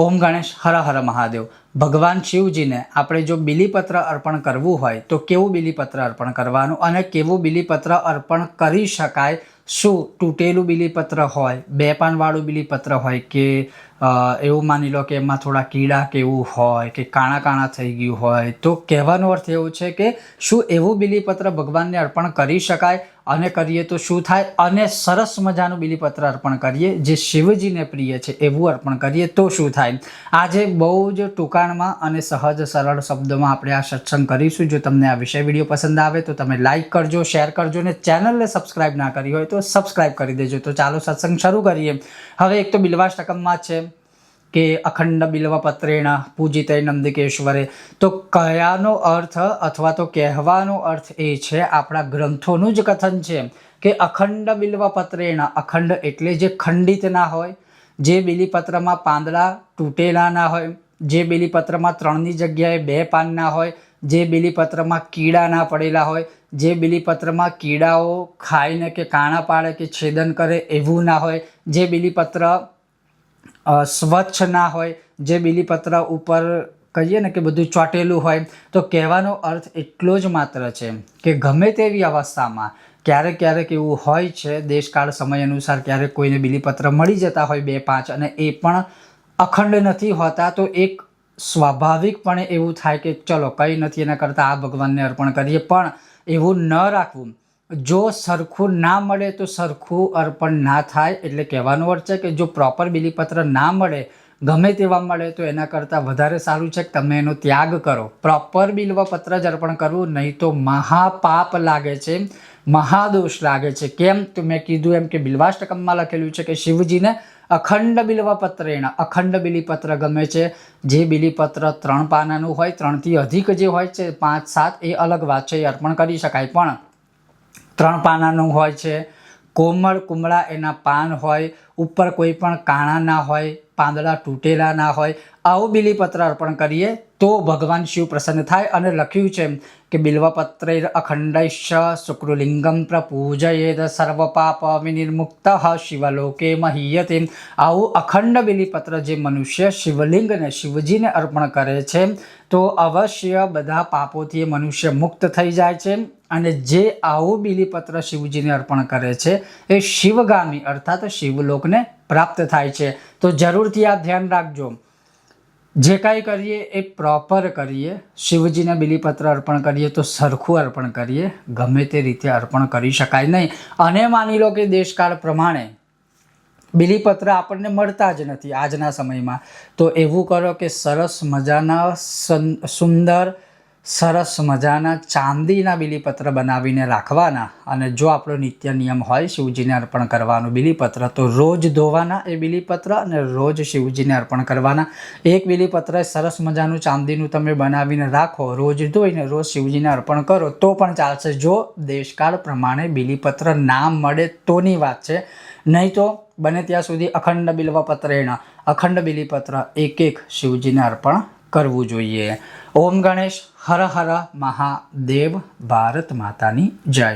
ઓમ ગણેશ હર હર મહાદેવ. ભગવાન શિવજીને આપણે જો બિલીપત્ર અર્પણ કરવું હોય તો કેવું બિલીપત્ર અર્પણ કરવાનું અને કેવું બિલીપત્ર અર્પણ કરી શકાય? શું તૂટેલું બિલીપત્ર હોય બે પાનવાળું બિલીપત્ર હોય કે એવું માની લો કે એમાં થોડા કીડા કેવું હોય કે કાણા કાણા થઈ ગયું હોય? તો કહેવાનો અર્થ એવું છે કે શું એવું બિલીપત્ર ભગવાનને અર્પણ કરી શકાય? અને કરીએ તો શું થાય? અને સરસ મજાનું બિલીપત્ર અર્પણ કરીએ. જે શિવજીને પ્રિય છે એવું અર્પણ કરીએ તો શું થાય? આજે બહુ જ ટૂંકાણમાં અને સહજ સરળ શબ્દોમાં આપણે આ સત્સંગ કરીશું. જો તમને આ વિષય વીડિયો પસંદ આવે તો તમે લાઇક કરજો, શેર કરજો ને ચેનલને સબસ્ક્રાઇબ ના કરી હોય તો સબસ્ક્રાઇબ કરી દેજો. તો ચાલો સત્સંગ શરૂ કરીએ. હવે એક તો બિલવાષ્ટકમમાં છે. કે અખંડ બિલ્વપત્રેણ પૂજિત નંદિકેશ્વરે. તો કયાનો અર્થ અથવા તો કહેવાનો અર્થ એ છે, આપણા ગ્રંથોનું જ કથન છે કે અખંડ બિલ્વપત્રેણ, અખંડ એટલે જે ખંડિત ના હોય, જે બિલીપત્રમાં પાંદડા તૂટેલા ના હોય, જે બિલીપત્રમાં ત્રણની જગ્યાએ બે પાન ના હોય, જે બિલીપત્રમાં કીડા ના પડેલા હોય, જે બિલીપત્રમાં કીડાઓ ખાઈને કે કાણા પાડે કે છેદન કરે એવું ના હોય, જે બિલીપત્ર સ્વચ્છ ના હોય, જે બિલીપત્ર ઉપર કહીએ ને કે બધું ચોંટેલું હોય, તો કહેવાનો અર્થ એટલો જ માત્ર છે કે ગમે તેવી અવસ્થામાં ક્યારેક ક્યારેક એવું હોય છે, દેશકાળ સમય અનુસાર ક્યારેક કોઈને બિલીપત્ર મળી જતા હોય બે, પાંચ અને એ પણ અખંડ નથી હોતા, તો એક સ્વાભાવિકપણે એવું થાય કે ચલો કંઈ નથી એના કરતાં આ ભગવાનને અર્પણ કરીએ, પણ એવું ન રાખવું. જો સરખું ના મળે તો સરખું અર્પણ ના થાય, એટલે કહેવાનો અર્થ છે કે જો પ્રોપર બિલીપત્ર ના મળે, ગમે તેવા મળે, તો એના કરતાં વધારે સારું છે કે તમે એનો ત્યાગ કરો. પ્રોપર બિલ્વપત્ર જ અર્પણ કરવું, નહીં તો મહાપાપ લાગે છે, મહાદોષ લાગે છે. કેમ? તો મેં કીધું એમ કે બિલ્વાષ્ટકમમાં લખેલું છે કે શિવજીને અખંડ બિલ્વપત્રેણ, અખંડ બિલીપત્ર ગમે છે. જે બિલીપત્ર ત્રણ પાનાનું હોય, ત્રણથી અધિક જે હોય છે, પાંચ સાત, એ અલગ વાત છે, એ અર્પણ કરી શકાય. પણ ત્રણ પાનાનું હોય છે. કોમળ, કુમળા એના પાન હોય. ઉપર કોઈ પણ કાણા ના હોય. પાંદડા તૂટેલા ના હોય, આવું બિલીપત્ર અર્પણ કરીએ તો ભગવાન શિવ પ્રસન્ન થાય અને લખ્યું છે કે બિલ્વપત્રે અખંડૈશ શુક્રલિંગમ પ્રપૂજયેદ સર્વ પાપ વિનિર્મુક્ત શિવલોકે મહીયતે. આવું અખંડ બિલીપત્ર જે મનુષ્ય શિવલિંગને શિવજીને અર્પણ કરે છે, તો અવશ્ય બધા પાપોથી મનુષ્ય મુક્ત થઈ જાય છે અને જે આવું બિલીપત્ર શિવજીને અર્પણ કરે છે, એ શિવગામી, અર્થાત શિવલોકને પ્રાપ્ત થાય છે. તો જરૂરથી આ ધ્યાન રાખજો. જે કાંઈ કરીએ એ પ્રોપર કરીએ. શિવજીને બિલીપત્ર અર્પણ કરીએ તો સરખું અર્પણ કરીએ. ગમે તે રીતે અર્પણ કરી શકાય નહીં. અને માની લો કે દેશકાળ પ્રમાણે બિલીપત્ર આપણને મળતા જ નથી આજના સમયમાં. તો એવું કરો કે સરસ મજાના સુંદર સરસ મજાના ચાંદીના બિલીપત્ર બનાવીને રાખવાના અને જો આપણો નિત્ય નિયમ હોય શિવજીને અર્પણ કરવાનું બિલીપત્ર, તો રોજ ધોવાના એ બિલીપત્ર અને રોજ શિવજીને અર્પણ કરવાના. એક બિલીપત્ર સરસ મજાનું ચાંદીનું તમે બનાવીને રાખો, રોજ ધોઈને રોજ શિવજીને અર્પણ કરો, તો પણ ચાલશે. જો દેશકાળ પ્રમાણે બિલીપત્ર ના મળે તોની વાત છે. નહીં તો બને ત્યાં સુધી અખંડ બિલ્વપત્રેણ, અખંડ બિલીપત્ર, એક એક શિવજીને અર્પણ કરવું જોઈએ. ઓમ ગણેશ હર હર મહાદેવ ભારત માતાની જય.